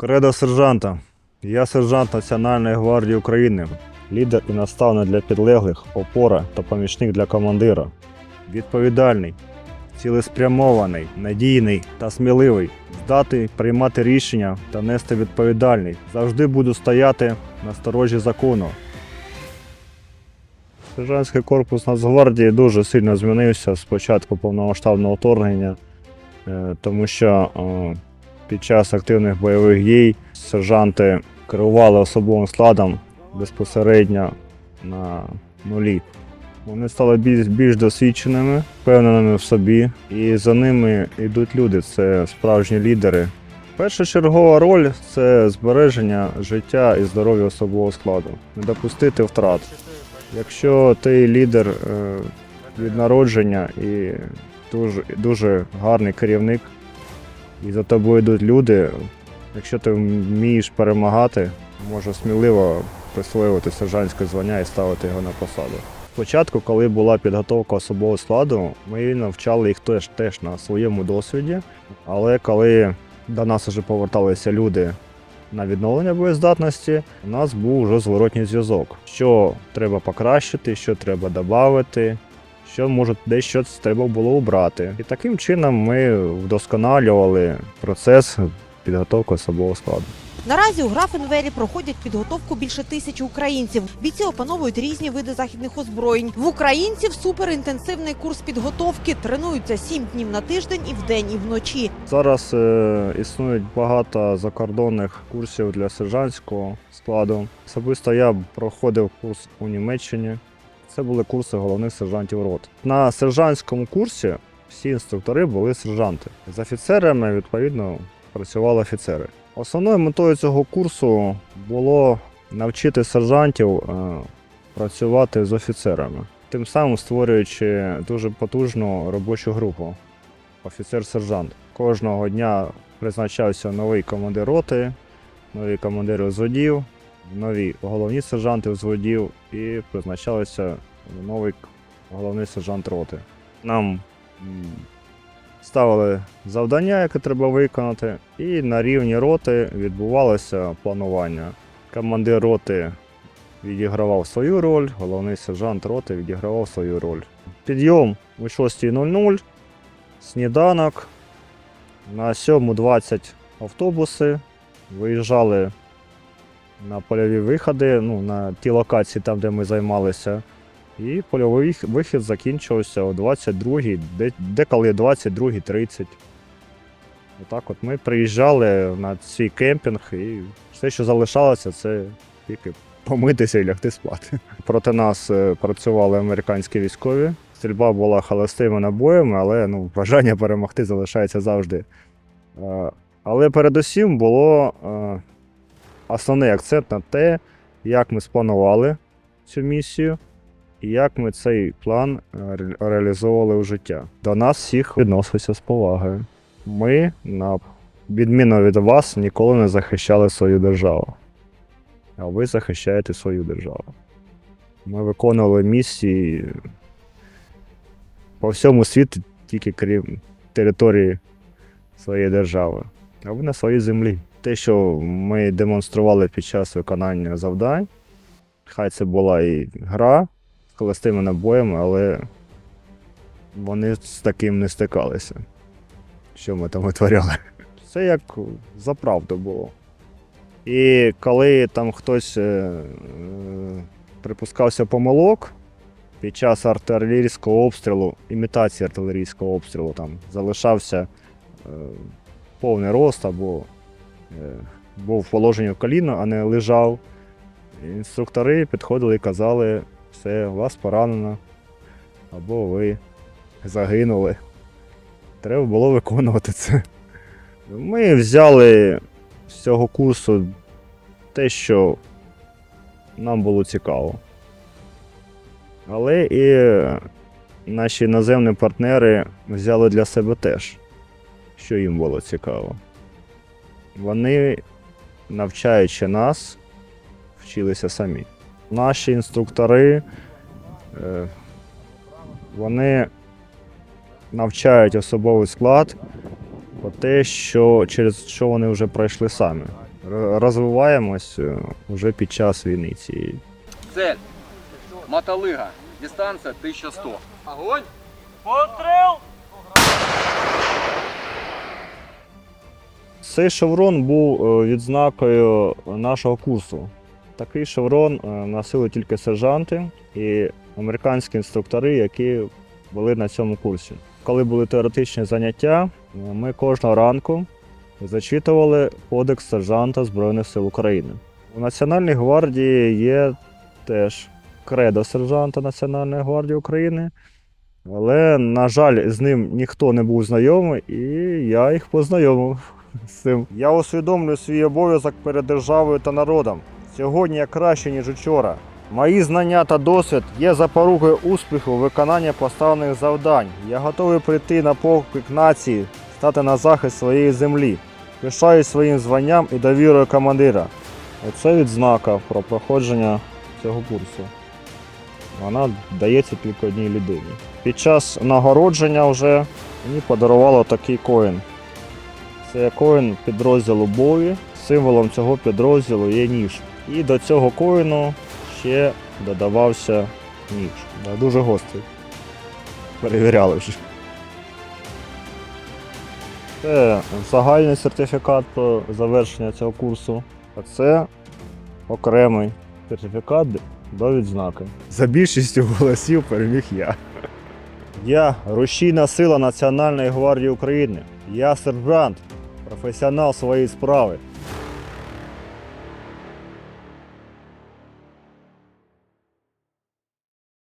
Кредо сержанта. Я сержант Національної гвардії України, лідер і наставник для підлеглих, опора та помічник для командира. Відповідальний, цілеспрямований, надійний та сміливий, здатний приймати рішення та нести відповідальність. Завжди буду стояти на сторожі закону. Сержантський корпус Нацгвардії дуже сильно змінився з початку повномасштабного вторгнення, е, тому що е, під час активних бойових дій сержанти керували особовим складом безпосередньо на нулі. Вони стали більш, більш досвідченими, впевненими в собі, і за ними йдуть люди. Це справжні лідери. Першочергова роль це збереження життя і здоров'я особового складу, не допустити втрат. Якщо ти лідер е, від народження і дуже, дуже гарний керівник, і за тобою йдуть люди, якщо ти вмієш перемагати, можеш сміливо присвоювати сержантське звання і ставити його на посаду. Спочатку, коли була підготовка особового складу, ми навчали їх теж, теж на своєму досвіді, але коли до нас вже поверталися люди на відновлення боєздатності, у нас був вже зворотній зв'язок. Що треба покращити, що треба додати, що може дещо треба було убрати. І таким чином ми вдосконалювали процес підготовки особового складу. Наразі у Графенвері проходять підготовку більше тисячі українців. Бійці опановують різні види західних озброєнь. В українців суперінтенсивний курс підготовки. Тренуються сім днів на тиждень і вдень, і вночі. Зараз е, існують багато закордонних курсів для сержантського складу. Особисто я проходив курс у Німеччині. Це були курси головних сержантів рот. На сержантському курсі всі інструктори були сержанти. З офіцерами, відповідно, працювали офіцери. Основною метою цього курсу було навчити сержантів е, працювати з офіцерами, тим самим створюючи дуже потужну робочу групу офіцер-сержант. Кожного дня призначався новий командир роти, нові командири взводів, нові головні сержанти взводів і призначалися новий головний сержант роти. Нам ставили завдання, яке треба виконати, і на рівні роти відбувалося планування. Командир роти відігравав свою роль, головний сержант роти відігравав свою роль. Підйом о 6.00, сніданок. На 7.20 автобуси виїжджали на польові виходи, ну, на ті локації, там, де ми займалися. І польовий вихід закінчився о 22-й, де, деколи 22.30. Отак от ми приїжджали на свій кемпінг і все, що залишалося, це тільки помитися і лягти спати. Проти нас е, працювали американські військові. Стрільба була холостими набоями, але ну, бажання перемогти залишається завжди. Е, Але передусім було е, основний акцент на те, як ми спланували цю місію і як ми цей план е, реалізовували у життя. До нас всіх відносилися з повагою. Ми, на відміну від вас, ніколи не захищали свою державу. А ви захищаєте свою державу. Ми виконували місії по всьому світу, тільки крім території своєї держави, а ви на своїй землі. Те, що ми демонстрували під час виконання завдань, хай це була і гра з холостими набоями, але вони з таким не стикалися. Що ми там витворяли. Це як за правду було. І коли там хтось е, е, припускався помилок, під час артилерійського обстрілу, імітації артилерійського обстрілу, там залишався е, повний рост або був в положенні в коліно, а не лежав. Інструктори підходили і казали, все, вас поранено, або ви загинули. Треба було виконувати це. Ми взяли з цього курсу те, що нам було цікаво. Але і наші іноземні партнери взяли для себе теж, що їм було цікаво. Вони, навчаючи нас, вчилися самі. Наші інструктори, е, вони навчають особовий склад про те, що, через що вони вже пройшли самі. розвиваємось е, вже під час війни цієї. Цель. Мотолыга. Дистанция 1100. Огонь! Цей шеврон був е, відзнакою нашого курсу. Такий шеврон е, носили тільки сержанти і американські інструктори, які були на цьому курсі. Коли були теоретичні заняття, е, ми кожного ранку зачитували кодекс сержанта Збройних сил України. У Національній гвардії є теж кредо сержанта Національної гвардії України. Але, на жаль, з ним ніхто не був знайомий, і я їх познайомив цим. Я усвідомлюю свій обов'язок перед державою та народом. Сьогодні я краще, ніж учора. Мої знання та досвід є запорукою успіху виконання поставлених завдань. Я готовий прийти на поклик нації, стати на захист своєї землі. Пишаюсь своїм званням і довірою командира. Оце відзнака про проходження цього курсу. Вона дається тільки одній людині. Під час нагородження вже мені подарувало такий коін. Це коін підрозділу Бові. Символом цього підрозділу є ніж. І до цього коїну ще додавався ніж. Да, Дуже гострий. Перевіряли вже. Це загальний сертифікат про завершення цього курсу. А це окремий сертифікат до відзнаки. За більшістю голосів переміг я. Я рушійна сила Національної гвардії України. Я сержант, професіонал своєї справи.